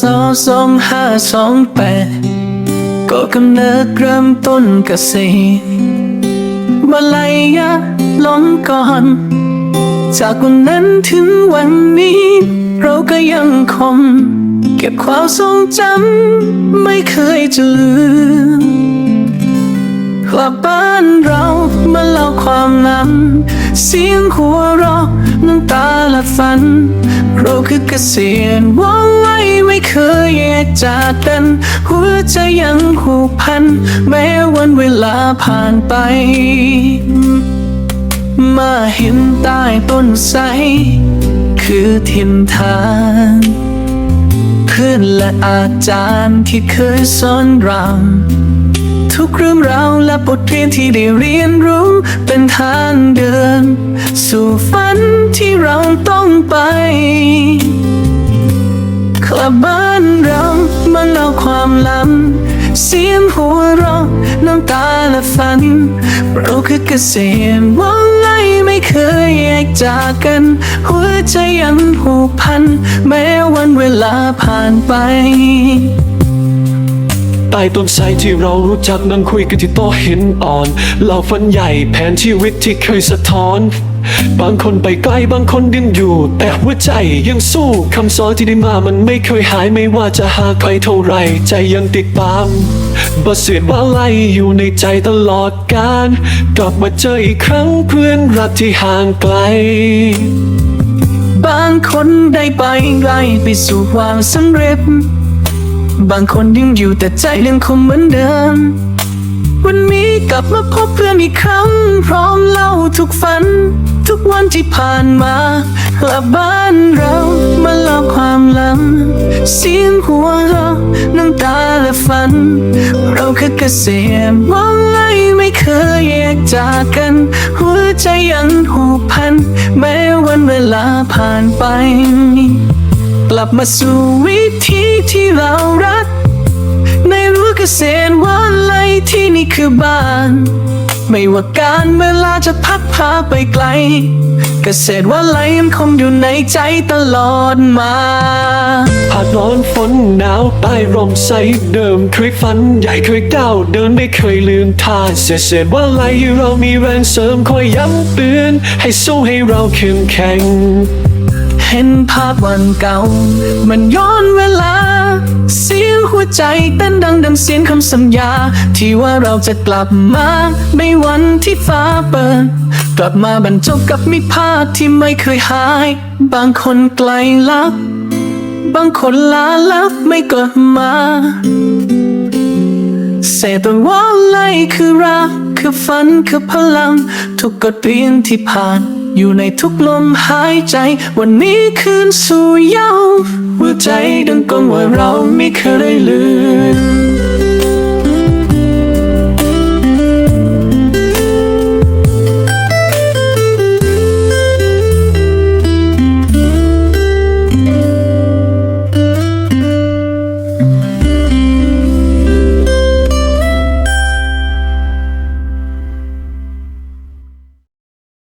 ศสองห้าสองแปดก็กำเนิดเริ่มต้นเกษตรมาลายยะลงก่อน จากวันนั้นถึงวันนี้ เราก็ยังคง เก็บความทรงจำไม่เคยจะลืมกลับบ้านเรามาเล่าความลำเสียงหัวเราะน้ำตาและฝัน เราคือเกษียณว่อง เคยแยกจากกัน หัวใจยังผูกพัน แม้วันเวลาผ่านไป มาเห็นใต้ต้นไทรคือทินทานเพื่อนและอาจารย์ที่เคยสอนเราทุกเรื่องราวและบทเรียนที่ได้เรียนรู้เป็นทางเดิน สู่ฝันที่เราต้องไป ละบ้านเรามาเล่าความลำเสียงหัวเราะน้ำตาและฝัน เราคือเกษมว่องไงไม่เคยแยกจากกัน หัวใจยังผูกพัน แม้วันเวลาผ่านไป ใต้ต้นไทรที่เรารู้จักนั่งคุยกันที่โต๊ะหินอ่อนเล่าฝันใหญ่แผนชีวิตที่เคยสะท้อน บางคนไปไกลบางคนยังอยู่ แต่หัวใจยังสู้คำสอนที่ได้มามันไม่เคยหายไม่ว่าจะหาใครเท่าไร ใจยังติดตามบทเสียดว่าไล่อยู่ในใจตลอดกาลกลับมาเจออีกครั้งเพื่อนรักที่ห่างไกลบางคนได้ไปไกลไปสู่ความสำเร็จ บางคนยังอยู่แต่ใจยังคงเหมือนเดิม วันนี้กลับมาพบเพื่อนอีกครั้ง พร้อมเล่าทุกฝัน ทุกวันที่ผ่านมากลับบ้านเรามาเล่าความหลังเสียงหัวเราะน้ำตาและฝัน เราคือเกษมว่องไงไม่เคยแยกจากกัน หัวใจยังผูกพัน แม้วันเวลาผ่านไป ลับมาสู่วิธีที่เรารัก ในรั้วเกษตรวันไลที่นี่คือบ้าน ไม่ว่าการเวลาจะพัดพาไปไกล เกษตรวันไลยังคงอยู่ในใจตลอดมาผ่านร้อนฝนหนาวใต้ร่มใสเดิมเคยฝันใหญ่เคยก้าวเดินไม่เคยลืมท่าเสียเสียว่าไรเรามีแรงเสริมคอยย้ำเตือนให้สู้ให้เราเข้มแข็ง เห็นภาพวันเก่า มันย้อนเวลา เสียงหัวใจเต้นดังดังเสียงคำสัญญา ที่ว่าเราจะกลับมาในวันที่ฟ้าเปิด กลับมาบรรจบกับมิตรภาพที่ไม่เคยหาย บางคนไกลลับ บางคนลาลับไม่กลับมาเศษตัวว่าไลคือรักคือฝันคือพลัง ทุกกฎเรียนที่ผ่าน อยู่ในทุกลมหายใจ วันนี้คืนสู่เย้าหัวใจดังกงว่าเราไม่เคยลืม